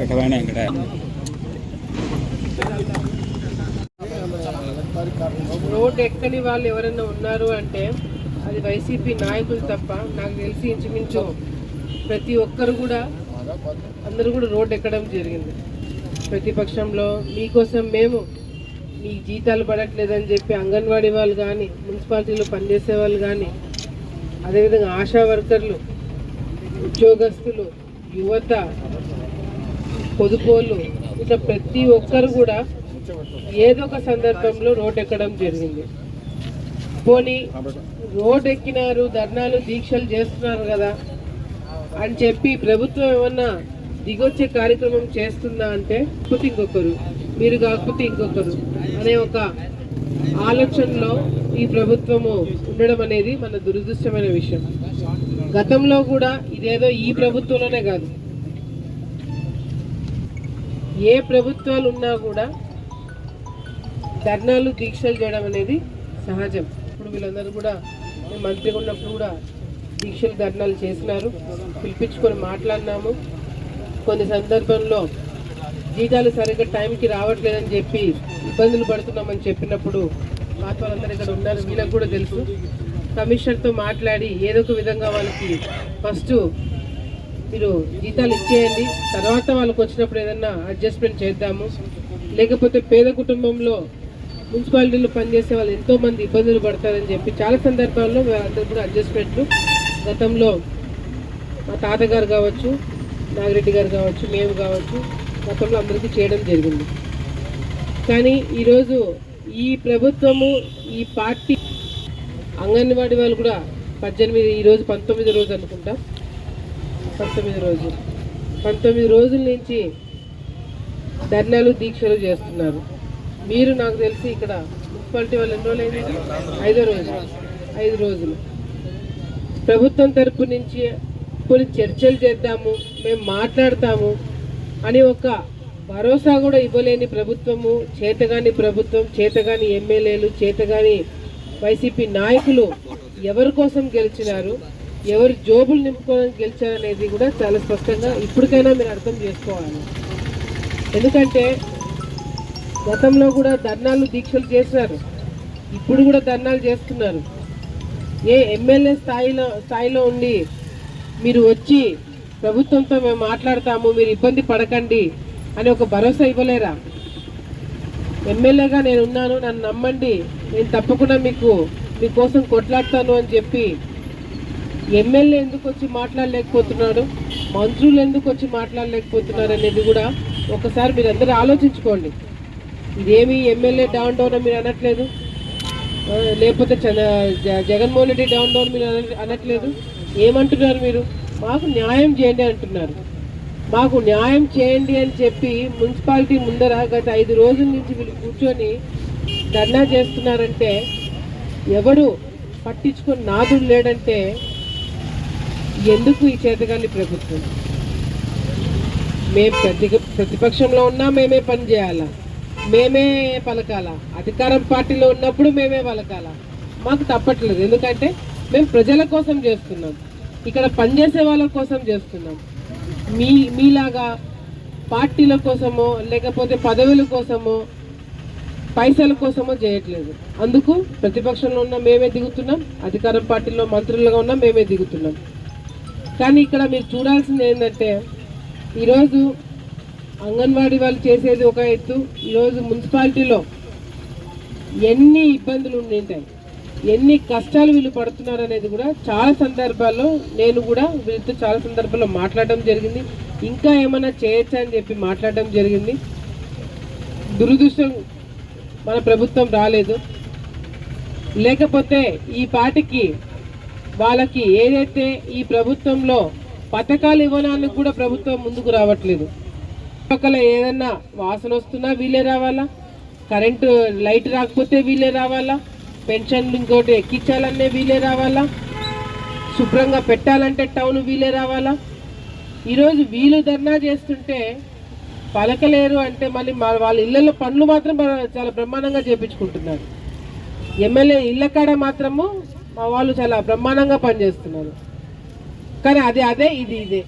ఎక్కడైనా ఇక్కడ. రోడ్ ఎక్కని వాళ్ళు ఎవరైనా ఉన్నారు అంటే అది వైసీపీ నాయకులు తప్ప నాకు తెలిసి ఇంచుమించు ప్రతి ఒక్కరు కూడా అందరూ కూడా రోడ్ ఎక్కడం జరిగింది. ప్రతిపక్షంలో మీకోసం మేము మీ జీతాలు పడట్లేదని చెప్పి అంగన్వాడీ వాళ్ళు కానీ మున్సిపాలిటీలో పనిచేసే వాళ్ళు కానీ అదేవిధంగా ఆశా వర్కర్లు ఉద్యోగస్తులు యువత పొదుపోళ్ళు. ఇట్లా ప్రతి ఒక్కరు కూడా ఏదో ఒక సందర్భంలో రోడ్ ఎక్కడం జరిగింది. పోనీ రోడ్ ఎక్కినారు ధర్నాలు దీక్షలు చేస్తున్నారు కదా అని చెప్పి ప్రభుత్వం ఏమన్నా దిగొచ్చే కార్యక్రమం చేస్తుందా అంటే కాకపోతే ఇంకొకరు మీరు కాకపోతే ఇంకొకరు అనే ఒక ఆలోచనలో ఈ ప్రభుత్వము ఉండడం అనేది మన దురదృష్టమైన విషయం. గతంలో కూడా ఇదేదో ఈ ప్రభుత్వంలోనే కాదు. ఏ ప్రభుత్వాలు ఉన్నా కూడా ధర్నాలు దీక్షలు చేయడం అనేది సహజం. ఇప్పుడు వీళ్ళందరూ కూడా మంత్రిగా ఉన్నప్పుడు కూడా దీక్షలు ధర్నాలు చేసినారు. పిలిపించుకొని మాట్లాడినాము. కొన్ని సందర్భంలో జీతాలు సరిగ్గా టైంకి రావట్లేదని చెప్పి ఇబ్బందులు పడుతున్నామని చెప్పినప్పుడు పాత వాళ్ళందరూ ఇక్కడ ఉన్నారు. వీళ్ళకి కూడా తెలుసు. కమిషనర్తో మాట్లాడి ఏదో ఒక విధంగా వాళ్ళకి ఫస్ట్ మీరు జీతాలు ఇచ్చేయండి. తర్వాత వాళ్ళకి వచ్చినప్పుడు ఏదన్నా అడ్జస్ట్మెంట్ చేద్దాము. లేకపోతే పేద కుటుంబంలో మున్సిపాలిటీలో పనిచేసే వాళ్ళు ఎంతోమంది ఇబ్బందులు పడతారని చెప్పి చాలా సందర్భాల్లో అందరూ కూడా అడ్జస్ట్మెంట్లు గతంలో మా తాతగారు కావచ్చు నాగిరెడ్డి గారు కావచ్చు మేము కావచ్చు గతంలో అందరికీ చేయడం జరిగింది. కానీ ఈరోజు ఈ ప్రభుత్వము ఈ పార్టీ అంగన్వాడీ వాళ్ళు కూడా పద్దెనిమిది ఈరోజు పంతొమ్మిది రోజు అనుకుంటా. పంతొమ్మిది రోజులు. పంతొమ్మిది రోజుల నుంచి ధర్నాలు దీక్షలు చేస్తున్నారు. మీరు నాకు తెలిసి ఇక్కడ మున్సిపాలిటీ వాళ్ళు ఎన్ని రోజులు అయింది? ఐదో రోజు. ఐదు రోజులు. ప్రభుత్వం తరపు నుంచి కొన్ని చర్చలు చేద్దాము మేము మాట్లాడతాము అని ఒక భరోసా కూడా ఇవ్వలేని ప్రభుత్వము చేతగాని ప్రభుత్వం చేతగాని ఎమ్మెల్యేలు చేతగాని వైసీపీ నాయకులు ఎవరి కోసం గెలిచినారు? ఎవరు జోబులు నింపుకోవడానికి గెలిచారు అనేది కూడా చాలా స్పష్టంగా ఇప్పటికైనా మీరు అర్థం చేసుకోవాలి. ఎందుకంటే గతంలో కూడా ధర్నాలు దీక్షలు చేశారు. ఇప్పుడు కూడా ధర్నాలు చేస్తున్నారు. ఏ ఎమ్మెల్యే స్థాయిలో స్థాయిలో ఉండి మీరు వచ్చి ప్రభుత్వంతో మేము మాట్లాడతాము మీరు ఇబ్బంది పడకండి అని ఒక భరోసా ఇవ్వలేరా? ఎమ్మెల్యేగా నేను ఉన్నాను నన్ను నమ్మండి. నేను తప్పకుండా మీకు మీకోసం కొట్లాడతాను అని చెప్పి ఎమ్మెల్యే ఎందుకు వచ్చి మాట్లాడలేకపోతున్నాడు? మంత్రులు ఎందుకు వచ్చి మాట్లాడలేకపోతున్నారు అనేది కూడా ఒకసారి మీరు అందరూ ఆలోచించుకోండి. ఇదేమి ఎమ్మెల్యే డౌన్ డౌన్ మీరు అనట్లేదు? లేకపోతే చంద్ర జగన్మోహన్ రెడ్డి డౌన్ డౌన్ మీరు అనట్లేదు? ఏమంటున్నారు మీరు? మాకు న్యాయం చేయండి అంటున్నారు. మాకు న్యాయం చేయండి అని చెప్పి మున్సిపాలిటీ ముందర గత ఐదు రోజుల నుంచి వీళ్ళు కూర్చొని ధర్నా చేస్తున్నారంటే ఎవడు పట్టించుకొని నాదుడు లేడంటే ఎందుకు ఈ చేతగాని ప్రభుత్వం? మేము ప్రతి ప్రతిపక్షంలో ఉన్నా మేమే పని చేయాలా? మేమే పలకాలా? అధికారం పార్టీలో ఉన్నప్పుడు మేమే పలకాలా? మాకు తప్పట్లేదు. ఎందుకంటే మేము ప్రజల కోసం చేస్తున్నాం. ఇక్కడ పనిచేసే వాళ్ళ కోసం చేస్తున్నాం. మీ మీలాగా పార్టీల కోసమో లేకపోతే పదవుల కోసమో పైసల కోసమో చేయట్లేదు. అందుకు ప్రతిపక్షంలో ఉన్న మేమే దిగుతున్నాం. అధికారం పార్టీలో మంత్రులుగా ఉన్న మేమే దిగుతున్నాం. కానీ ఇక్కడ మీరు చూడాల్సింది ఏంటంటే ఈరోజు అంగన్వాడీ వాళ్ళు చేసేది ఒక ఎత్తు ఈరోజు మున్సిపాలిటీలో ఎన్ని ఇబ్బందులు ఉండింటాయి ఎన్ని కష్టాలు వీళ్ళు పడుతున్నారు అనేది కూడా చాలా సందర్భాల్లో నేను కూడా వీళ్ళతో చాలా సందర్భాల్లో మాట్లాడడం జరిగింది. ఇంకా ఏమైనా చేయొచ్చా అని చెప్పి మాట్లాడడం జరిగింది. దురదృష్టం మన ప్రభుత్వం రాలేదు. లేకపోతే ఈ పాటికి వాళ్ళకి ఏదైతే ఈ ప్రభుత్వంలో పథకాలు ఇవ్వడానికి కూడా ప్రభుత్వం ముందుకు రావట్లేదు. పక్కల ఏదన్నా వాసన వస్తున్నా వీళ్ళే రావాలా? కరెంటు లైట్ రాకపోతే వీళ్ళే రావాలా? పెన్షన్లు ఇంకోటి ఎక్కించాలనే వీళ్ళే రావాలా? శుభ్రంగా పెట్టాలంటే టౌన్ వీళ్ళే రావాలా? ఈరోజు వీళ్ళు ధర్నా చేస్తుంటే పలకలేరు అంటే మళ్ళీ మా వాళ్ళ ఇళ్ళల్లో పనులు మాత్రం చాలా బ్రహ్మాండంగా చేపించుకుంటున్నారు. ఎమ్మెల్యే ఇళ్ళ కాడ మాత్రము మా వాళ్ళు చాలా బ్రహ్మాండంగా పనిచేస్తున్నారు. కానీ అది అదే ఇది ఇదే.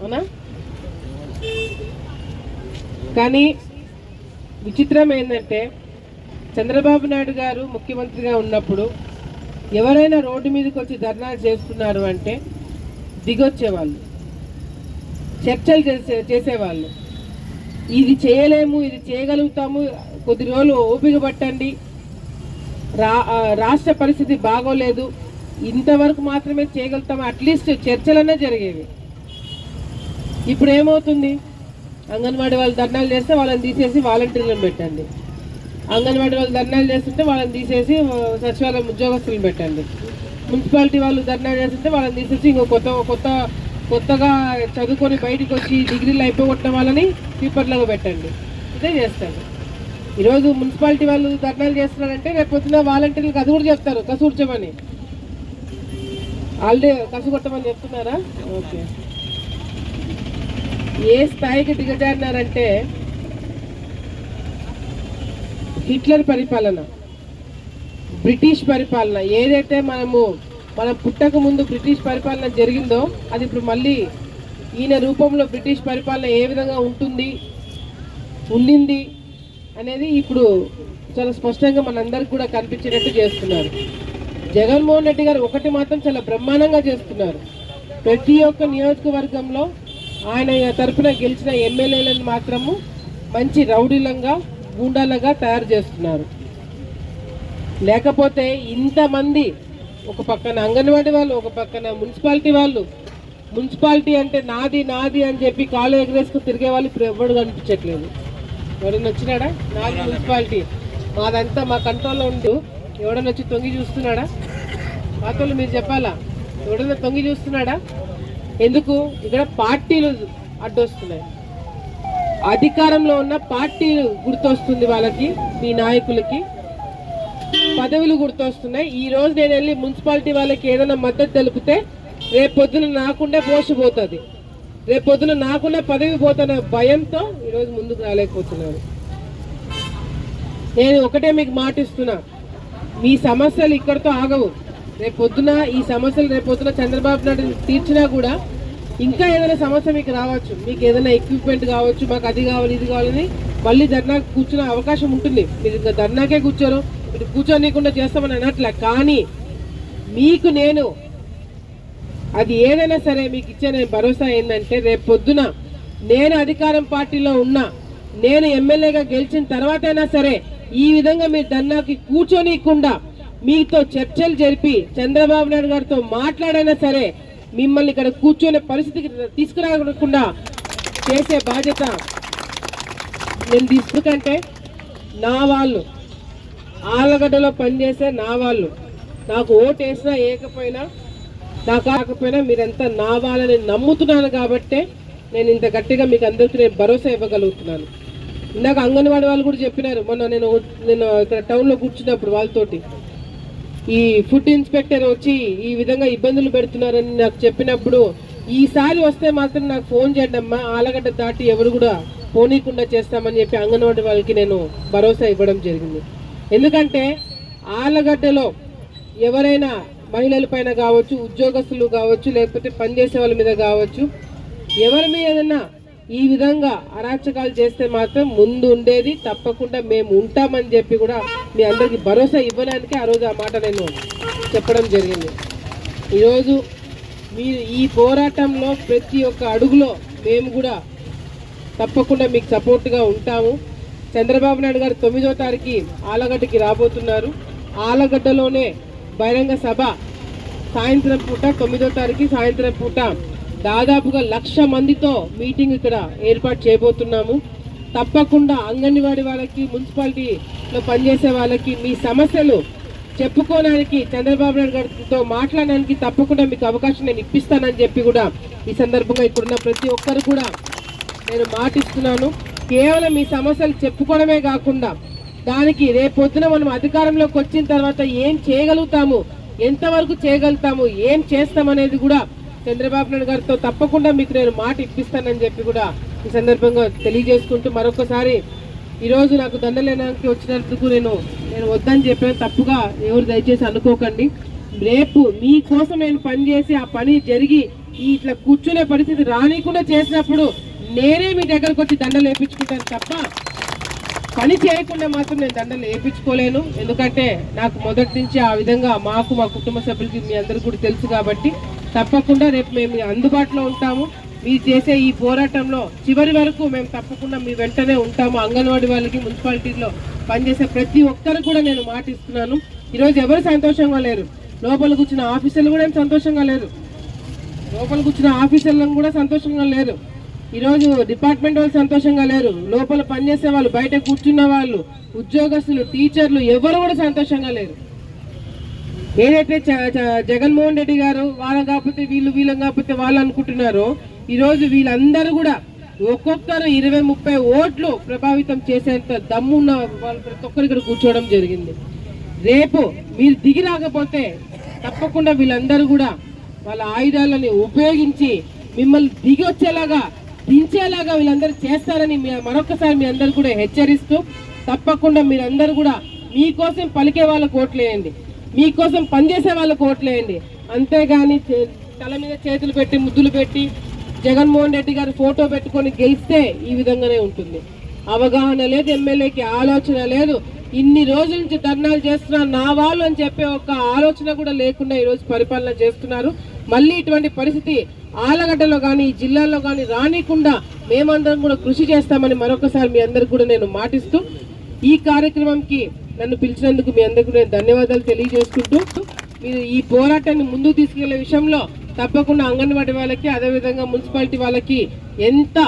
అవునా? కానీ విచిత్రం ఏంటంటే చంద్రబాబు నాయుడు గారు ముఖ్యమంత్రిగా ఉన్నప్పుడు ఎవరైనా రోడ్డు మీదకి వచ్చి ధర్నాలు చేస్తున్నారు అంటే దిగొచ్చేవాళ్ళు. చర్చలు చేసే చేసేవాళ్ళు. ఇది చేయలేము ఇది చేయగలుగుతాము కొద్ది రోజులు ఓపిక పట్టండి రాష్ట్ర పరిస్థితి బాగోలేదు. ఇంతవరకు మాత్రమే చేయగలుగుతాము? అట్లీస్ట్ చర్చలనే జరిగేవి. ఇప్పుడు ఏమవుతుంది అంగన్వాడీ వాళ్ళు ధర్నాలు చేస్తే వాళ్ళని తీసేసి వాలంటీర్లను పెట్టండి. అంగన్వాడీ వాళ్ళు ధర్నాలు చేస్తుంటే వాళ్ళని తీసేసి సచివాలయం ఉద్యోగస్తులను పెట్టండి. మున్సిపాలిటీ వాళ్ళు ధర్నాలు చేస్తుంటే వాళ్ళని తీసేసి ఇంకో కొత్త కొత్త కొత్తగా చదువుకొని బయటికి వచ్చి డిగ్రీలు అయిపోగొట్టిన వాళ్ళని పీపర్లకు పెట్టండి. ఇదే చేస్తారు. ఈరోజు మున్సిపాలిటీ వాళ్ళు ధర్నాలు చేస్తున్నారంటే రేపు పొద్దున వాలంటీర్లకు అది కూడా చెప్తారు కసూర్చమని ఆల్రెడీ కసు కొట్టమని చెప్తున్నారా? ఓకే ఏ స్థాయికి దిగజారినారంటే హిట్లర్ పరిపాలన బ్రిటిష్ పరిపాలన. ఏదైతే మనము మనం పుట్టక ముందు బ్రిటిష్ పరిపాలన జరిగిందో అది ఇప్పుడు మళ్ళీ ఈయన రూపంలో బ్రిటిష్ పరిపాలన ఏ విధంగా ఉంటుంది ఉండింది అనేది ఇప్పుడు చాలా స్పష్టంగా మనందరికి కూడా కనిపించేటట్టు చేస్తున్నారు. జగన్మోహన్ రెడ్డి గారు ఒకటి మాత్రం చాలా బ్రహ్మాండంగా చేస్తున్నారు. ప్రతి ఒక్క నియోజకవర్గంలో ఆయన తరఫున గెలిచిన ఎమ్మెల్యేలను మాత్రము మంచి రౌడీలంగా గూండాలుగా తయారు చేస్తున్నారు. లేకపోతే ఇంతమంది ఒక పక్కన అంగన్వాడీ వాళ్ళు ఒక పక్కన మున్సిపాలిటీ వాళ్ళు మున్సిపాలిటీ అంటే నాది నాది అని చెప్పి కాళ్ళు ఎగరేసుకుని తిరిగే వాళ్ళు ఇప్పుడు ఎవరు కనిపించట్లేదు. ఎవడన్నా వచ్చినాడా నాలుగు మున్సిపాలిటీ. మాదంతా మా కంట్రోల్లో ఉండు ఎవడన్నా వచ్చి తొంగి చూస్తున్నాడా? మాతోళ్ళు మీరు చెప్పాలా? ఎవడన్నా తొంగి చూస్తున్నాడా? ఎందుకు? ఇక్కడ పార్టీలు అడ్డొస్తున్నాయి. అధికారంలో ఉన్న పార్టీలు గుర్తొస్తుంది వాళ్ళకి మీ నాయకులకి. పదవులు గుర్తొస్తున్నాయి. ఈ రోజు నేను వెళ్ళి మున్సిపాలిటీ వాళ్ళకి ఏదైనా మద్దతు తెలిపితే రేపు పొద్దున నాకుండే పోషపోతుంది. రేపు పొద్దున నాకున్న పదవి పోతున్న భయంతో ఈరోజు ముందుకు రాలేకపోతున్నాను. నేను ఒకటే మీకు మాటిస్తున్నా మీ సమస్యలు ఇక్కడితో ఆగవు. రేపు పొద్దున ఈ సమస్యలు రేపు పొద్దున చంద్రబాబు నాయుడు తీర్చినా కూడా ఇంకా ఏదైనా సమస్య మీకు రావచ్చు. మీకు ఏదైనా ఎక్విప్మెంట్ కావచ్చు మాకు అది కావాలి ఇది కావాలని మళ్ళీ ధర్నాకు కూర్చునే అవకాశం ఉంటుంది. మీరు ఇంకా ధర్నాకే కూర్చోరు. మీరు కూర్చోనీయకుండా చేస్తామని అనట్లే. కానీ మీకు నేను అది ఏదైనా సరే మీకు ఇచ్చే నేను భరోసా ఏంటంటే రేపు పొద్దున నేను అధికారం పార్టీలో ఉన్నా నేను ఎమ్మెల్యేగా గెలిచిన తర్వాతైనా సరే ఈ విధంగా మీరు ధర్నాకి కూర్చొనియకుండా మీతో చర్చలు జరిపి చంద్రబాబు నాయుడు గారితో మాట్లాడైనా సరే మిమ్మల్ని ఇక్కడ కూర్చొనే పరిస్థితికి తీసుకురాకుండా చేసే బాధ్యత నేను తీసుకుంటే నా వాళ్ళు ఆలగడ్డలో పనిచేసే నా వాళ్ళు నాకు ఓటు వేసినా ఏకపోయినా నాకు కాకపోయినా మీరంతా నా వాళ్ళని నమ్ముతున్నాను కాబట్టే నేను ఇంత గట్టిగా మీకు అందరికీ నేను భరోసా ఇవ్వగలుగుతున్నాను. ఇందాక అంగన్వాడీ వాళ్ళు కూడా చెప్పినారు మొన్న నేను నేను ఇక్కడ టౌన్లో కూర్చున్నప్పుడు వాళ్ళతోటి. ఈ ఫుడ్ ఇన్స్పెక్టర్ వచ్చి ఈ విధంగా ఇబ్బందులు పెడుతున్నారని నాకు చెప్పినప్పుడు ఈసారి వస్తే మాత్రం నాకు ఫోన్ చేయండి అమ్మా ఆలగడ్డ దాటి ఎవరు కూడా పోనీకుండా చేస్తామని చెప్పి అంగన్వాడీ వాళ్ళకి నేను భరోసా ఇవ్వడం జరిగింది. ఎందుకంటే ఆలగడ్డలో ఎవరైనా మహిళల పైన కావచ్చు ఉద్యోగస్తులు కావచ్చు లేకపోతే పనిచేసే వాళ్ళ మీద కావచ్చు ఎవరి మీదన్నా ఈ విధంగా అరాచకాలు చేస్తే మాత్రం ముందు ఉండేది తప్పకుండా మేము ఉంటామని చెప్పి కూడా మీ అందరికీ భరోసా ఇవ్వడానికి ఆ రోజు ఆ మాట నేను చెప్పడం జరిగింది. ఈరోజు మీరు ఈ పోరాటంలో ప్రతి ఒక్క అడుగులో మేము కూడా తప్పకుండా మీకు సపోర్ట్గా ఉంటాము. చంద్రబాబు నాయుడు గారు తొమ్మిదో తారీఖు ఆలగడ్డకి రాబోతున్నారు. ఆలగడ్డలోనే బహిరంగ సభ సాయంత్రం పూట తొమ్మిదో తారీఖు సాయంత్రం పూట దాదాపుగా లక్ష మందితో మీటింగ్ ఇక్కడ ఏర్పాటు చేయబోతున్నాము. తప్పకుండా అంగన్వాడీ వాళ్ళకి మున్సిపాలిటీలో పనిచేసే వాళ్ళకి మీ సమస్యలు చెప్పుకోవడానికి చంద్రబాబు నాయుడు గారితో మాట్లాడడానికి తప్పకుండా మీకు అవకాశం నేను ఇప్పిస్తానని చెప్పి కూడా ఈ సందర్భంగా ఇక్కడున్న ప్రతి ఒక్కరు కూడా నేను మాటిస్తున్నాను. కేవలం మీ సమస్యలు చెప్పుకోవడమే కాకుండా దానికి రేపొద్దున మనం అధికారంలోకి వచ్చిన తర్వాత ఏం చేయగలుగుతాము? ఎంతవరకు చేయగలుగుతాము? ఏం చేస్తామనేది కూడా చంద్రబాబు నాయుడు గారితో తప్పకుండా మీకు నేను మాట ఇప్పిస్తానని చెప్పి కూడా ఈ సందర్భంగా తెలియజేసుకుంటూ మరొకసారి ఈరోజు నాకు దండలేనానికి వచ్చినందుకు నేను నేను వద్దని చెప్పాను తప్పుగా ఎవరు దయచేసి అనుకోకండి. రేపు మీకోసం నేను పని చేసి ఆ పని జరిగి ఇట్లా కూర్చునే పరిస్థితి రానికుండా చేసినప్పుడు నేనే మీ దగ్గరకు వచ్చి దండలు వేయించుకుంటాను తప్ప పని చేయకుండా మాత్రం నేను దండలు వేయించుకోలేను ఎందుకంటే నాకు మొదటి నుంచి ఆ విధంగా మాకు మా కుటుంబ సభ్యులకి మీ అందరికీ కూడా తెలుసు కాబట్టి తప్పకుండా రేపు మేము అందుబాటులో ఉంటాము. మీరు చేసే ఈ పోరాటంలో చివరి వరకు మేము తప్పకుండా మీ వెంటనే ఉంటాము. అంగన్వాడీ వాళ్ళకి మున్సిపాలిటీలో పనిచేసే ప్రతి ఒక్కరు కూడా నేను మాటిస్తున్నాను ఈరోజు ఎవరు సంతోషంగా లేరు? లోపల కూర్చున్న ఆఫీసర్లు కూడా ఏం సంతోషంగా లేరు? లోపల కూర్చున్న ఆఫీసర్లను కూడా సంతోషంగా లేరు. ఈరోజు డిపార్ట్మెంట్ వాళ్ళు సంతోషంగా లేరు. లోపల పనిచేసే వాళ్ళు బయట కూర్చున్న వాళ్ళు ఉద్యోగస్తులు టీచర్లు ఎవరు కూడా సంతోషంగా లేరు. ఏదైతే చ- జగన్మోహన్ రెడ్డి గారు వాళ్ళ కాకపోతే వీళ్ళు వీళ్ళని కాకపోతే వాళ్ళు అనుకుంటున్నారో ఈరోజు వీళ్ళందరూ కూడా ఒక్కొక్కరు ఇరవై ముప్పై ఓట్లు ప్రభావితం చేసేంత దమ్మున్న వాళ్ళు ప్రతి ఒక్కరు ఇక్కడ కూర్చోవడం జరిగింది. రేపు మీరు దిగి రాకపోతే తప్పకుండా వీళ్ళందరూ కూడా వాళ్ళ ఆయుధాలని ఉపయోగించి మిమ్మల్ని దిగి వచ్చేలాగా దించేలాగా వీళ్ళందరూ చేస్తారని మీ మరొకసారి మీ అందరు కూడా హెచ్చరిస్తూ తప్పకుండా మీరందరూ కూడా మీకోసం పలికే వాళ్ళకు ఓట్లేయండి మీకోసం పనిచేసే వాళ్ళకు ఓట్లేయండి అంతేగాని తల మీద చేతులు పెట్టి ముద్దులు పెట్టి జగన్మోహన్ రెడ్డి గారి ఫోటో పెట్టుకొని గెలిస్తే ఈ విధంగానే ఉంటుంది. అవగాహన లేదు ఎమ్మెల్యేకి ఆలోచన లేదు. ఇన్ని రోజుల నుంచి ధర్నాలు చేస్తున్నా నా వాళ్ళు అని చెప్పే ఒక ఆలోచన కూడా లేకుండా ఈరోజు పరిపాలన చేస్తున్నారు. మళ్ళీ ఇటువంటి పరిస్థితి ఆలగడ్డలో కానీ ఈ జిల్లాలో కానీ రానికుండా మేమందరం కూడా కృషి చేస్తామని మరొకసారి మీ అందరికి కూడా నేను మాటిస్తూ ఈ కార్యక్రమంకి నన్ను పిలిచినందుకు మీ అందరికీ నేను ధన్యవాదాలు తెలియజేసుకుంటూ మీరు ఈ పోరాటాన్ని ముందుకు తీసుకెళ్ళే విషయంలో తప్పకుండా అంగన్వాడీ వాళ్ళకి అదేవిధంగా మున్సిపాలిటీ వాళ్ళకి ఎంత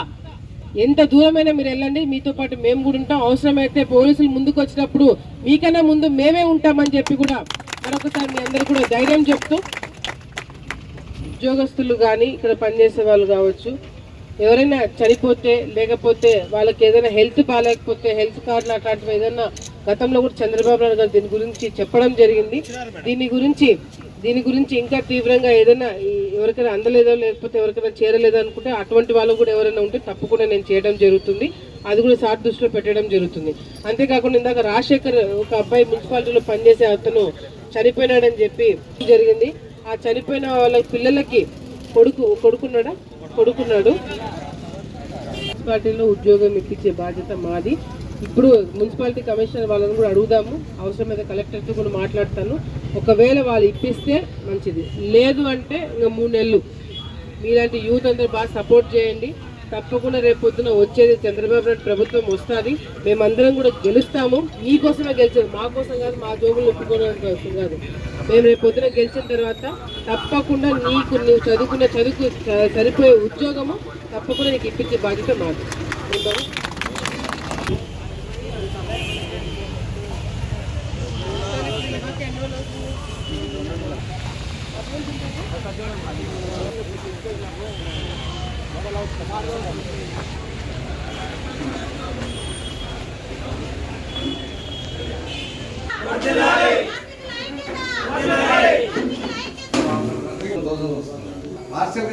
ఎంత దూరమైనా మీరు వెళ్ళండి. మీతో పాటు మేము కూడా ఉంటాం. అవసరమైతే పోలీసులు ముందుకు వచ్చినప్పుడు మీకన్నా ముందు మేమే ఉంటామని చెప్పి కూడా మరొకసారి మీ అందరు కూడా ధైర్యం చెప్తూ ఉద్యోగస్తులు కానీ ఇక్కడ పనిచేసే వాళ్ళు కావచ్చు ఎవరైనా చనిపోతే లేకపోతే వాళ్ళకి ఏదైనా హెల్త్ బాగాలేకపోతే హెల్త్ కార్డులు అట్లాంటివి ఏదైనా గతంలో కూడా చంద్రబాబు నాయుడు గారు దీని గురించి చెప్పడం జరిగింది. దీని గురించి దీని గురించి ఇంకా తీవ్రంగా ఏదైనా ఎవరికైనా అందలేదో లేకపోతే ఎవరికైనా చేరలేదో అనుకుంటే అటువంటి వాళ్ళు కూడా ఎవరైనా ఉంటే తప్పకుండా నేను చేయడం జరుగుతుంది. అది కూడా సార్ దృష్టిలో పెట్టడం జరుగుతుంది. అంతేకాకుండా ఇందాక రాజశేఖర్ ఒక అబ్బాయి మున్సిపాలిటీలో పనిచేసే అతను చనిపోయినాడని చెప్పి జరిగింది. ఆ చనిపోయిన వాళ్ళ పిల్లలకి కొడుకు కొడుకున్నాడా? కొడుకున్నాడు. మున్సిపాలిటీలో ఉద్యోగం ఇప్పించే బాధ్యత మాది. ఇప్పుడు మున్సిపాలిటీ కమిషనర్ వాళ్ళని కూడా అడుగుదాము. అవసరమైతే కలెక్టర్తో కూడా మాట్లాడతాను. ఒకవేళ వాళ్ళు ఇప్పిస్తే మంచిది. లేదు అంటే ఇంకా మూడు నెలలు. మీలాంటి యూత్ అందరూ బాగా సపోర్ట్ చేయండి. తప్పకుండా రేపు పొద్దున వచ్చేది చంద్రబాబు నాయుడు ప్రభుత్వం వస్తుంది. మేమందరం కూడా గెలుస్తాము. మీకోసమే గెలిచేది మా కోసం కాదు మా జోబులు ఒప్పుకోవడానికి కోసం కాదు. మేము రేపు పొద్దున గెలిచిన తర్వాత తప్పకుండా నీకు నువ్వు చదువుకున్న చదువుకు సరిపోయే ఉద్యోగము తప్పకుండా నీకు ఇప్పించే బాధ్యత మాది. ఉంటాము.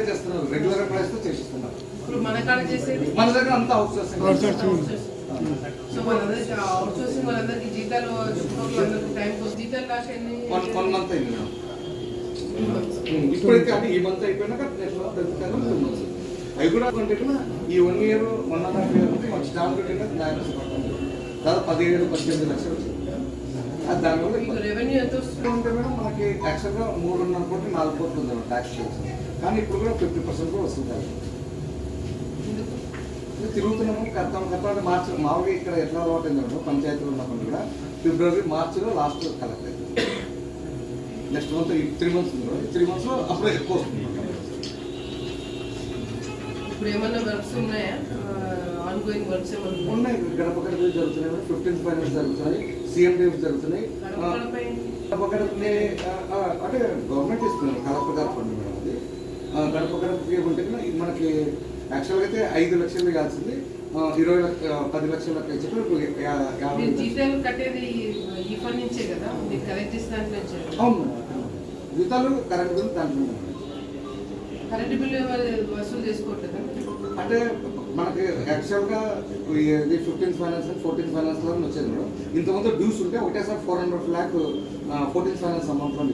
చేస్తున్నారు. రెగ్యులర్ ప్రైస్తో చేసిస్తున్నారు ఇప్పుడు మన కాడ చేసేది? మన దగ్గర అంతా అవుట్ సోర్సింగ్ సో వాళ్ళందరికీ అవుట్ సోర్సింగ్ వాళ్ళందరికీ జీతాలు వాళ్ళందరికీ టైం జీతాలు వన్ వన్ మంత్ అయింది ఇప్పుడైతే అంటే ఈ మంత్ అయిపోయినాక నెక్స్ట్ మంత్ అవి కూడా ఈ one year one and half year మన స్టాంప్ పెట్టిన న్యాయం పడుతుంది దాదాపు పదిహేడు పద్దెనిమిది లక్షలు వచ్చింది. దానివల్ల. రెవెన్యూ ఎంత వస్తుంది? ఉంటే మేడం మనకి యాక్చువల్గా మూడున్నర కోట్లు నాలుగు కోట్లు ఉంది ట్యాక్స్ కానీ ఇప్పుడు కూడా ఫిఫ్టీ పర్సెంట్ కూడా వస్తుంది తిరుగుతున్నాము కడతాం కట్టాలి. మార్చి మామూలుగా ఇక్కడ ఎట్లా అలవాటు అయిందంటే పంచాయతీలు ఉన్నప్పుడు కూడా ఫిబ్రవరి మార్చిలో లాస్ట్ కలెక్ట్ అవుతుంది నెక్స్ట్ మంత్ త్రీ మంత్స్ ఉంది త్రీ మంత్స్లో అప్పుడే ఎక్కువ వస్తుంది. ఇప్పుడు ఏమన్నా వర్క్స్ ఉన్నాయా? ఆన్ గోయింగ్ వర్క్స్ ఏమన్నా ఉన్నాయా? గడప గడప జరుగుతున్నాయి ఫిఫ్టీన్త్ ఫైనల్స్ జరుగుతున్నాయి సిఎండిఎఫ్ జరుగుతున్నాయి. గడప గడప? గడప గడపని అంటే గవర్నమెంట్ ఇస్తున్నారు గారు ఫండ్ మేడం అది. గడప గడపకి ఉంటే మనకి యాక్చువల్గా అయితే ఐదు లక్షలు కాల్సింది ఇరవై పది లక్షలు. అవును జీతాలు కరెంట్ బిల్ దాంట్లో. కరెంట్ బిల్లు వసూలు చేసుకోవట్లేదా? అంటే మనకి యాక్చువల్గా ఇది ఫిఫ్టీన్ ఫైనాన్స్ ఫోర్టీన్ ఫైనాన్స్లో వచ్చేది మేడం. ఇంతకుముందు డ్యూస్ ఉంటే ఒకటేసారి four hundred lakh fourteen finance అమౌంట్లో